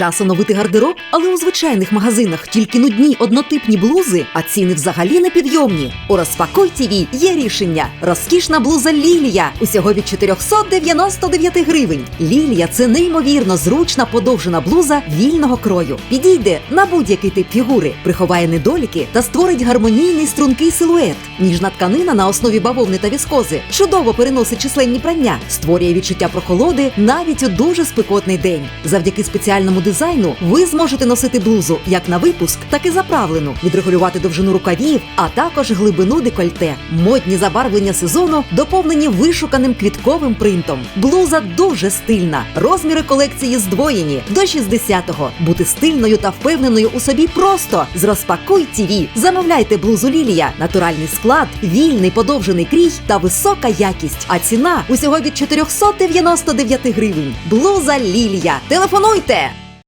Час оновити гардероб, але у звичайних магазинах тільки нудні однотипні блузи, а ціни взагалі непідйомні. У розпакуй ТІВІ є рішення. Розкішна блуза Лілія усього від 499 гривень. Лілія це неймовірно зручна подовжена блуза вільного крою. Підійде на будь-який тип фігури, приховає недоліки та створить гармонійний стрункий силует. Ніжна тканина на основі бавовни та віскози чудово переносить численні прання, створює відчуття прохолоди навіть у дуже спекотний день. Завдяки спеціальному дизайну ви зможете носити блузу як на випуск, так і заправлену, відрегулювати довжину рукавів, а також глибину декольте. Модні забарвлення сезону доповнені вишуканим квітковим принтом. Блуза дуже стильна. Розміри колекції здвоєні до 60-го. Бути стильною та впевненою у собі просто з розпакуй ТІВІ. Замовляйте блузу Лілія, натуральний склад, вільний подовжений крій та висока якість. А ціна усього від 499 гривень. Блуза Лілія. Телефонуйте!